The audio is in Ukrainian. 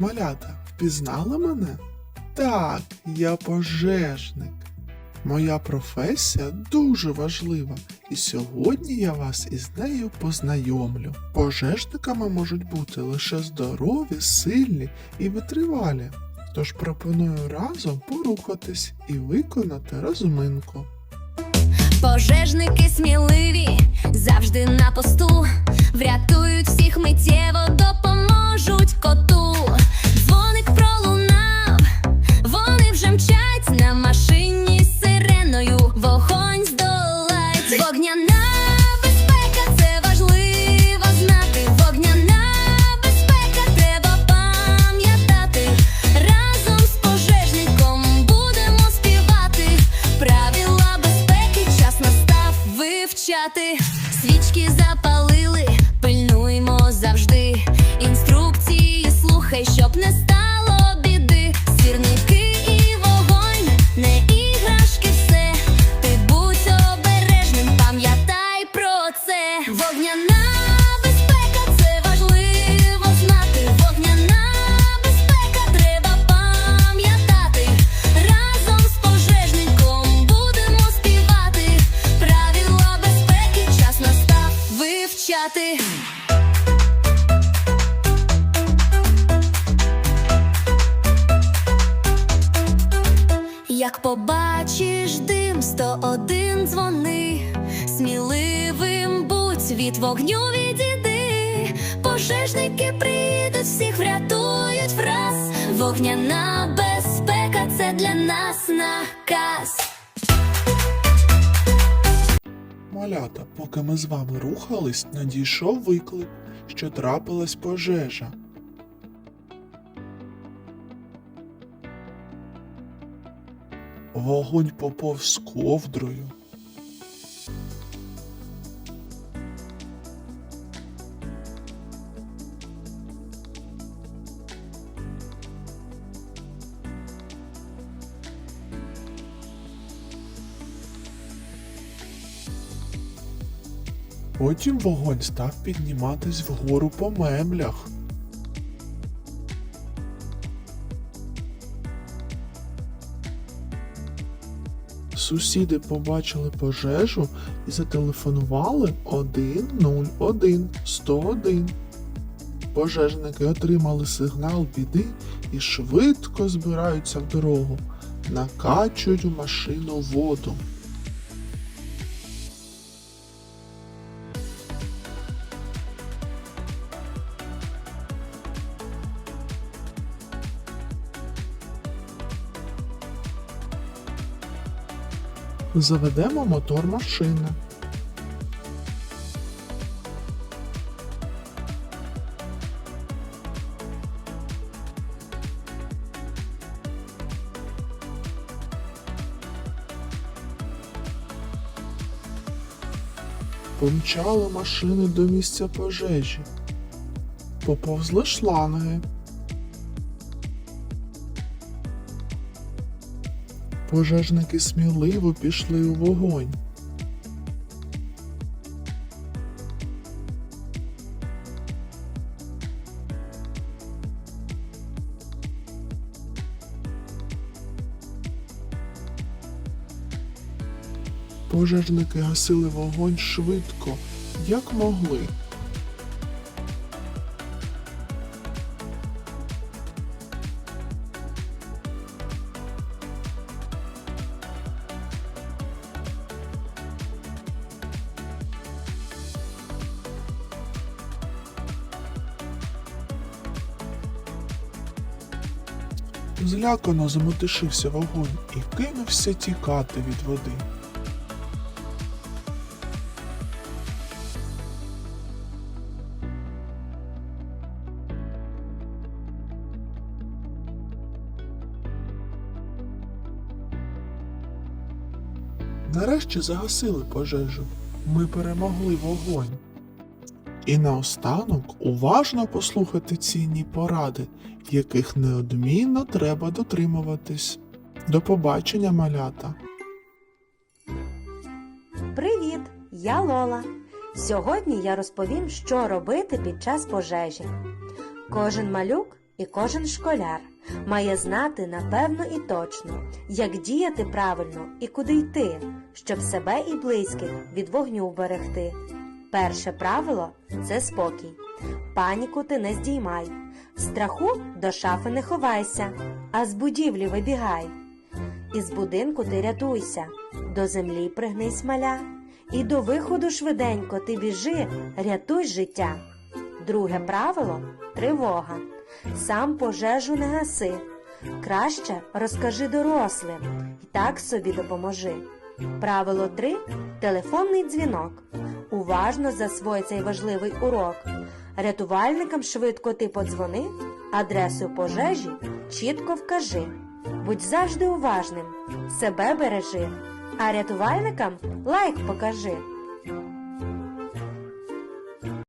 малята, впізнали мене? Так, я пожежник. Моя професія дуже важлива, і сьогодні я вас із нею познайомлю. Пожежниками можуть бути лише здорові, сильні і витривалі. Тож пропоную разом порухатись і виконати розминку. Пожежники сміливі, завжди на посту, врятують всіх миттєво, вивчати. Вивчати. Як побачиш дим, 101 дзвони, сміливим будь від вогню відійди. Пожежники прийдуть, всіх врятують враз. Вогняна безпека Малята, поки ми з вами рухались, надійшов виклик, що трапилась пожежа. Вогонь поповз ковдрою. Потім вогонь став підніматись вгору по меблях. Сусіди побачили пожежу і зателефонували 101 101. Пожежники отримали сигнал біди і швидко збираються в дорогу, накачують у машину воду. Заведемо мотор машини. Помчали машини до місця пожежі. Поповзли шланги. Пожежники сміливо пішли у вогонь. Пожежники гасили вогонь швидко, як могли. Злякано замотишився вогонь і кинувся тікати від води. Нарешті загасили пожежу. Ми перемогли вогонь. І наостанок уважно послухати цінні поради, яких неодмінно треба дотримуватись. До побачення, малята! Привіт! Я Лола. Сьогодні я розповім, що робити під час пожежі. Кожен малюк і кожен школяр має знати напевно і точно, як діяти правильно і куди йти, щоб себе і близьких від вогню вберегти. Перше правило це спокій. Паніку ти не здіймай. Страху до шафи не ховайся, а з будівлі вибігай. Із будинку ти рятуйся, до землі пригнись маля, і до виходу швиденько ти біжи, рятуй життя. Друге правило тривога. Сам пожежу не гаси. Краще розкажи дорослим і так собі допоможи. Правило 3 телефонний дзвінок. Уважно засвой цей важливий урок. Рятувальникам швидко ти подзвони, адресу пожежі чітко вкажи. Будь завжди уважним, себе бережи, а рятувальникам лайк покажи.